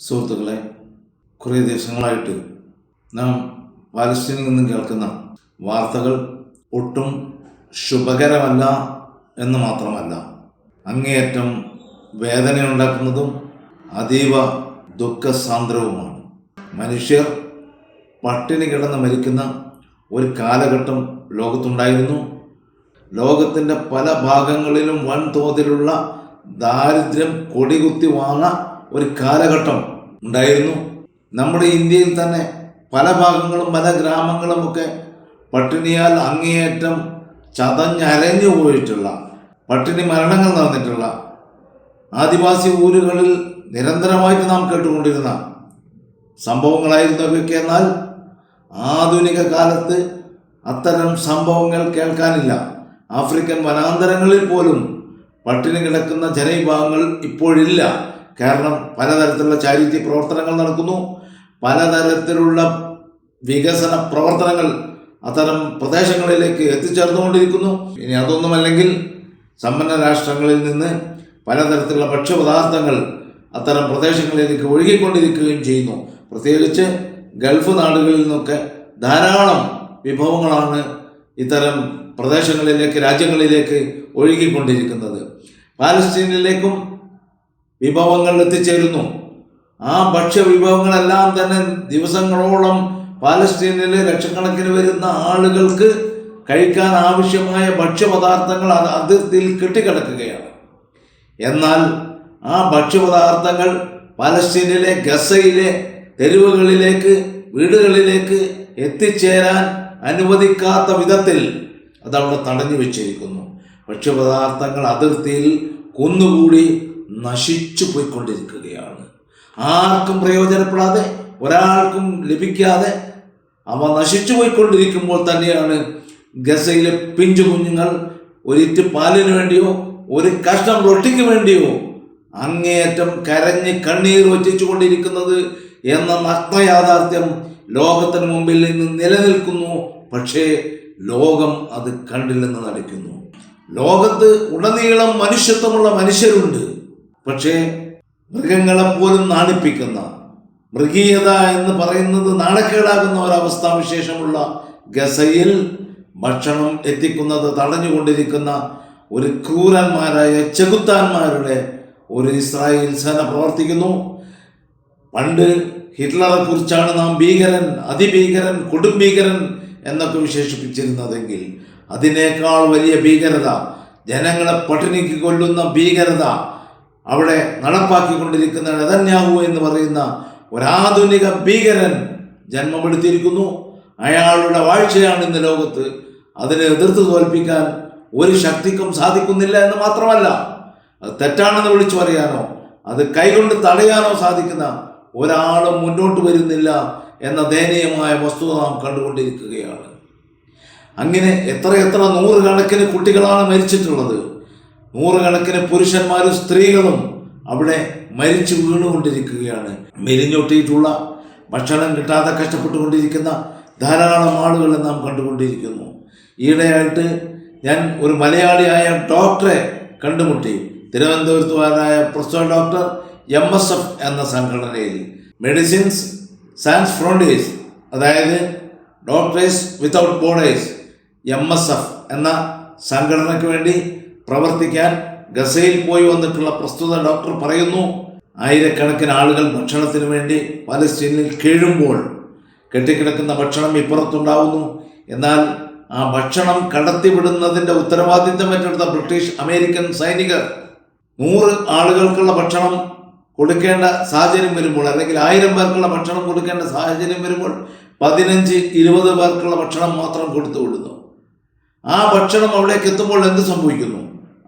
സുഹൃത്തുക്കളെ കുറേ ദിവസങ്ങളായിട്ട് നാം പാലസ്തീനിൽ നിന്നും കേൾക്കുന്ന വാർത്തകൾ ഒട്ടും ശുഭകരമല്ല എന്ന് മാത്രമല്ല അങ്ങേയറ്റം വേദനയുണ്ടാക്കുന്നതും അതീവ ദുഃഖസാന്ദ്രവുമാണ്. മനുഷ്യർ പട്ടിണി കിടന്ന് മരിക്കുന്ന ഒരു കാലഘട്ടം ലോകത്തുണ്ടായിരുന്നു. ലോകത്തിന്റെ പല ഭാഗങ്ങളിലും വൻതോതിലുള്ള ദാരിദ്ര്യം കൊടികുത്തി വാങ്ങ ഒരു കാലഘട്ടം ഉണ്ടായിരുന്നു. നമ്മുടെ ഇന്ത്യയിൽ തന്നെ പല ഭാഗങ്ങളും പല ഗ്രാമങ്ങളും ഒക്കെ പട്ടിണിയാൽ അങ്ങേയറ്റം ചതഞ്ഞരഞ്ഞു പോയിട്ടുള്ള പട്ടിണി മരണങ്ങൾ നടന്നിട്ടുള്ള ആദിവാസി ഊരുകളിൽ നിരന്തരമായിട്ട് നാം കേട്ടുകൊണ്ടിരുന്ന സംഭവങ്ങളായിരുന്നു ഇവയൊക്കെ എന്നാൽ ആധുനിക കാലത്ത് അത്തരം സംഭവങ്ങൾ കേൾക്കാനില്ല. ആഫ്രിക്കൻ വനാന്തരങ്ങളിൽ പോലും പട്ടിണി കിടക്കുന്ന ജനവിഭാഗങ്ങൾ ഇപ്പോഴില്ല. കാരണം പലതരത്തിലുള്ള ചാരിറ്റി പ്രവർത്തനങ്ങൾ നടക്കുന്നു. പലതരത്തിലുള്ള വികസന പ്രവർത്തനങ്ങൾ അത്തരം പ്രദേശങ്ങളിലേക്ക് എത്തിച്ചേർന്നുകൊണ്ടിരിക്കുന്നു. ഇനി അതൊന്നുമല്ലെങ്കിൽ സമ്പന്ന രാഷ്ട്രങ്ങളിൽ നിന്ന് പലതരത്തിലുള്ള ഭക്ഷ്യപദാർത്ഥങ്ങൾ അത്തരം പ്രദേശങ്ങളിലേക്ക് ഒഴുകിക്കൊണ്ടിരിക്കുകയും ചെയ്യുന്നു. പ്രത്യേകിച്ച് ഗൾഫ് നാടുകളിൽ നിന്നൊക്കെ ധാരാളം വിഭവങ്ങളാണ് ഇത്തരം പ്രദേശങ്ങളിലേക്ക് രാജ്യങ്ങളിലേക്ക് ഒഴുകിക്കൊണ്ടിരിക്കുന്നത്. പാലസ്തീനിലേക്കും വിഭവങ്ങൾ എത്തിച്ചേരുന്നു. ആ ഭക്ഷ്യ വിഭവങ്ങളെല്ലാം തന്നെ ദിവസങ്ങളോളം പാലസ്തീനിലെ ലക്ഷക്കണക്കിന് വരുന്ന ആളുകൾക്ക് കഴിക്കാൻ ആവശ്യമായ ഭക്ഷ്യപദാർത്ഥങ്ങൾ അത് അതിർത്തിയിൽ കെട്ടിക്കിടക്കുകയാണ്. എന്നാൽ ആ ഭക്ഷ്യപദാർത്ഥങ്ങൾ പാലസ്തീനിലെ ഗസയിലെ തെരുവുകളിലേക്ക് വീടുകളിലേക്ക് എത്തിച്ചേരാൻ അനുവദിക്കാത്ത വിധത്തിൽ അതവിടെ തടഞ്ഞു വെച്ചിരിക്കുന്നു. ഭക്ഷ്യപദാർത്ഥങ്ങൾ അതിർത്തിയിൽ കുന്നുകൂടി നശിച്ചു പോയിക്കൊണ്ടിരിക്കുകയാണ്. ആർക്കും പ്രയോജനപ്പെടാതെ ഒരാൾക്കും ലഭിക്കാതെ അവ നശിച്ചു പോയിക്കൊണ്ടിരിക്കുമ്പോൾ തന്നെയാണ് ഗസയിലെ പിഞ്ചു കുഞ്ഞുങ്ങൾ ഒരിറ്റ് പാലിന് വേണ്ടിയോ ഒരു കഷ്ണം റൊട്ടിക്ക് വേണ്ടിയോ അങ്ങേയറ്റം കരഞ്ഞ് കണ്ണീർ വറ്റിച്ചു കൊണ്ടിരിക്കുന്നത് എന്ന നഗ്നയാഥാർത്ഥ്യം ലോകത്തിന് മുമ്പിൽ നിന്ന് നിലനിൽക്കുന്നു. പക്ഷേ ലോകം അത് കണ്ടില്ലെന്ന് നടിക്കുന്നു. ലോകത്ത് ഉടനീളം മനുഷ്യത്വമുള്ള മനുഷ്യരുണ്ട്. പക്ഷേ മൃഗങ്ങളെപ്പോലും നാണിപ്പിക്കുന്ന മൃഗീയത എന്ന് പറയുന്നത് നാണക്കേടാകുന്ന ഒരവസ്ഥ വിശേഷമുള്ള ഗസയിൽ ഭക്ഷണം എത്തിക്കുന്നത് തടഞ്ഞുകൊണ്ടിരിക്കുന്ന ഒരു ക്രൂരന്മാരായ ചെകുത്താന്മാരുടെ ഒരു ഇസ്രായേൽ സേന പ്രവർത്തിക്കുന്നു. പണ്ട് ഹിറ്റ്ലറെ കുറിച്ചാണ് നാം ഭീകരൻ അതിഭീകരൻ കൊടുംഭീകരൻ എന്നൊക്കെ വിശേഷിപ്പിച്ചിരുന്നതെങ്കിൽ അതിനേക്കാൾ വലിയ ഭീകരത ജനങ്ങളെ പട്ടിണിക്ക് കൊല്ലുന്ന ഭീകരത അവിടെ നടപ്പാക്കിക്കൊണ്ടിരിക്കുന്ന നെതന്യാഹു എന്ന് പറയുന്ന ഒരാധുനിക ഭീകരൻ ജന്മമെടുത്തിരിക്കുന്നു. അയാളുടെ വാഴ്ചയാണ് ഇന്ന് ലോകത്ത്. അതിനെ എതിർത്ത് തോൽപ്പിക്കാൻ ഒരു ശക്തിക്കും സാധിക്കുന്നില്ല എന്ന് മാത്രമല്ല അത് തെറ്റാണെന്ന് വിളിച്ചു പറയാനോ അത് കൈകൊണ്ട് തടയാനോ സാധിക്കുന്ന ഒരാളും മുന്നോട്ട് വരുന്നില്ല എന്ന ദയനീയമായ വസ്തുത നാം കണ്ടുകൊണ്ടിരിക്കുകയാണ്. അങ്ങനെ എത്ര എത്ര നൂറുകണക്കിന് കുട്ടികളാണ് മരിച്ചിട്ടുള്ളത്. നൂറുകണക്കിന് പുരുഷന്മാരും സ്ത്രീകളും അവിടെ മരിച്ചു വീണുകൊണ്ടിരിക്കുകയാണ്. മെലിഞ്ഞൊട്ടിയിട്ടുള്ള ഭക്ഷണം കിട്ടാതെ കഷ്ടപ്പെട്ടുകൊണ്ടിരിക്കുന്ന ധാരാളം ആളുകളെ നാം കണ്ടുകൊണ്ടിരിക്കുന്നു. ഈയിടെയായിട്ട് ഞാൻ ഒരു മലയാളിയായ ഡോക്ടറെ കണ്ടുമുട്ടി. തിരുവനന്തപുരത്തുകാരനായ professor doctor M S F എന്ന സംഘടനയിൽ. മെഡിസിൻസ് സയൻസ് ഫ്രോണ്ടേഴ്സ് അതായത് doctors without borders M S F എന്ന സംഘടനയ്ക്ക് വേണ്ടി പ്രവർത്തിക്കാൻ ഗസയിൽ പോയി വന്നിട്ടുള്ള പ്രസ്തുത ഡോക്ടർ പറയുന്നു ആയിരക്കണക്കിന് ആളുകൾ ഭക്ഷണത്തിന് വേണ്ടി പലസ്തീനിൽ കീഴുമ്പോൾ കെട്ടിക്കിടക്കുന്ന ഭക്ഷണം ഇപ്പുറത്തുണ്ടാവുന്നു. എന്നാൽ ആ ഭക്ഷണം കടത്തിവിടുന്നതിന്റെ ഉത്തരവാദിത്തം ഏറ്റെടുത്ത ബ്രിട്ടീഷ് അമേരിക്കൻ സൈനികർ. നൂറ് ആളുകൾക്കുള്ള ഭക്ഷണം കൊടുക്കേണ്ട സാഹചര്യം വരുമ്പോൾ അല്ലെങ്കിൽ ആയിരം പേർക്കുള്ള ഭക്ഷണം കൊടുക്കേണ്ട സാഹചര്യം വരുമ്പോൾ പതിനഞ്ച് ഇരുപത് പേർക്കുള്ള ഭക്ഷണം മാത്രം കൊടുത്തു വിടുന്നു ആ ഭക്ഷണം അവിടേക്ക് എത്തുമ്പോൾ എന്ത് സംഭവിക്കുന്നു?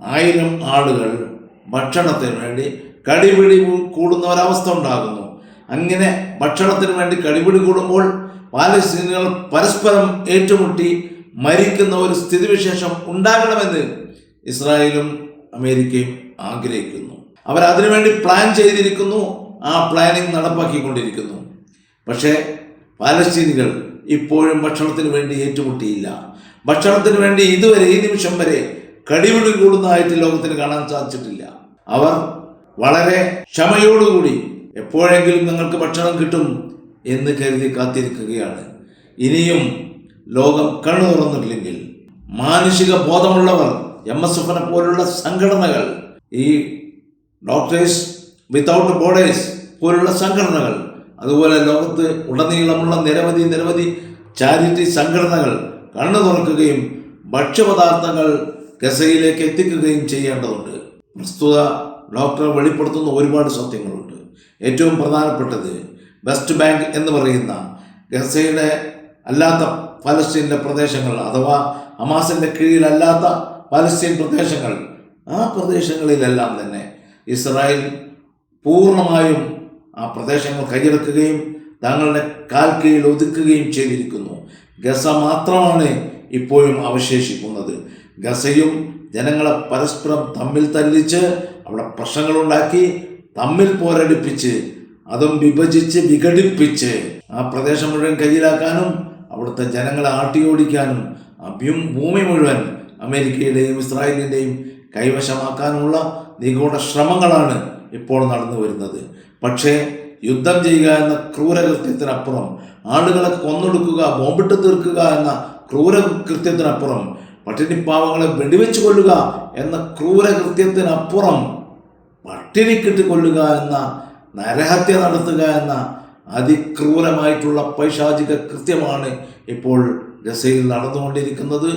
ആയിരം ആളുകൾ ഭക്ഷണത്തിന് വേണ്ടി കടിപിടി കൂടുന്ന ഒരവസ്ഥ ഉണ്ടാകുന്നു. അങ്ങനെ ഭക്ഷണത്തിന് വേണ്ടി കടിപിടി കൂടുമ്പോൾ പാലസ്തീനികൾ പരസ്പരം ഏറ്റുമുട്ടി മരിക്കുന്ന ഒരു സ്ഥിതിവിശേഷം ഉണ്ടാകണമെന്ന് ഇസ്രായേലും അമേരിക്കയും ആഗ്രഹിക്കുന്നു. അവർ അതിനുവേണ്ടി പ്ലാൻ ചെയ്തിരിക്കുന്നു. ആ പ്ലാനിങ് നടപ്പാക്കിക്കൊണ്ടിരിക്കുന്നു. പക്ഷേ പാലസ്തീനികൾ ഇപ്പോഴും ഭക്ഷണത്തിന് വേണ്ടി ഏറ്റുമുട്ടിയില്ല. ഭക്ഷണത്തിന് വേണ്ടി ഇതുവരെ ഈ നിമിഷം വരെ കടിപിടി കൂടുന്നതായിട്ട് ലോകത്തിന് കാണാൻ സാധിച്ചിട്ടില്ല. അവർ വളരെ ക്ഷമയോടുകൂടി എപ്പോഴെങ്കിലും നിങ്ങൾക്ക് ഭക്ഷണം കിട്ടും എന്ന് കരുതി കാത്തിരിക്കുകയാണ്. ഇനിയും ലോകം കണ്ണു തുറന്നിട്ടില്ലെങ്കിൽ മാനുഷിക ബോധമുള്ളവർ എം എസ് എഫിനെ പോലുള്ള സംഘടനകൾ ഈ ഡോക്ടേഴ്സ് വിത്തൗട്ട് ബോർഡേഴ്സ് പോലുള്ള സംഘടനകൾ അതുപോലെ ലോകത്ത് ഉടനീളമുള്ള നിരവധി നിരവധി ചാരിറ്റി സംഘടനകൾ കണ്ണു തുറക്കുകയും ഭക്ഷ്യപദാർത്ഥങ്ങൾ ഗസയിലേക്ക് എത്തിക്കുകയും ചെയ്യേണ്ടതുണ്ട്. പ്രസ്തുത ഡോക്ടർ വെളിപ്പെടുത്തുന്ന ഒരുപാട് സത്യങ്ങളുണ്ട്. ഏറ്റവും പ്രധാനപ്പെട്ടത് വെസ്റ്റ് ബാങ്ക് എന്ന് പറയുന്ന ഗസയുടെ അല്ലാത്ത പലസ്തീന്റെ പ്രദേശങ്ങൾ അഥവാ ഹമാസിന്റെ കീഴിലല്ലാത്ത പലസ്തീൻ പ്രദേശങ്ങൾ ആ പ്രദേശങ്ങളിലെല്ലാം തന്നെ ഇസ്രായേൽ പൂർണമായും ആ പ്രദേശങ്ങൾ കൈയടക്കുകയും തങ്ങളുടെ കാൽ കീഴിൽ ഒതുക്കുകയും ചെയ്തിരിക്കുന്നു. ഗസ മാത്രമാണ് ഇപ്പോഴും അവശേഷിക്കുന്നത്. ഗസയും ജനങ്ങളെ പരസ്പരം തമ്മിൽ തല്ലിച്ച് അവിടെ പ്രശ്നങ്ങളുണ്ടാക്കി തമ്മിൽ പോരടിപ്പിച്ച് അതും വിഭജിച്ച് വിഘടിപ്പിച്ച് ആ പ്രദേശം മുഴുവൻ കയ്യിലാക്കാനും അവിടുത്തെ ജനങ്ങളെ ആട്ടിയോടിക്കാനും ഭൂമി മുഴുവൻ അമേരിക്കയുടെയും ഇസ്രായേലിന്റെയും കൈവശമാക്കാനുള്ള നിഗൂഢ ശ്രമങ്ങളാണ് ഇപ്പോൾ നടന്നു വരുന്നത്. പക്ഷേ യുദ്ധം ചെയ്യുക എന്ന ക്രൂരകൃത്യത്തിനപ്പുറം ആളുകളെ കൊന്നൊടുക്കുക ബോംബിട്ട് തീർക്കുക എന്ന ക്രൂരകൃത്യത്തിനപ്പുറം പട്ടിണിപ്പാവങ്ങളെ വെടിവെച്ച് കൊല്ലുക എന്ന ക്രൂരകൃത്യത്തിനപ്പുറം പട്ടിണിക്കിട്ട് കൊല്ലുക എന്ന നരഹത്യ നടത്തുക എന്ന അതിക്രൂരമായിട്ടുള്ള പൈശാചിക കൃത്യമാണ് ഇപ്പോൾ ഗസയിൽ നടന്നുകൊണ്ടിരിക്കുന്നത്.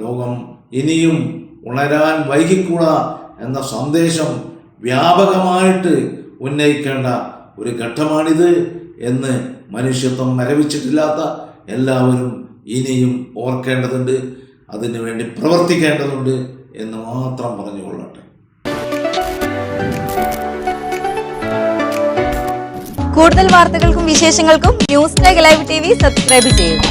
ലോകം ഇനിയും ഉണരാൻ വൈകിക്കൂടാ എന്ന സന്ദേശം വ്യാപകമായിട്ട് ഉന്നയിക്കേണ്ട ഒരു ഘട്ടമാണിത് എന്ന് മനുഷ്യത്വം മരവിച്ചിട്ടില്ലാത്ത എല്ലാവരും ഇനിയും ഓർക്കേണ്ടതുണ്ട്. അതിനു വേണ്ടി പ്രവർത്തിക്കേണ്ടതുണ്ട് എന്ന് മാത്രം പറഞ്ഞുകൊള്ളട്ടെ. കൂടുതൽ വാർത്തകൾക്കും വിശേഷങ്ങൾക്കും news live T V subscribe ചെയ്യുക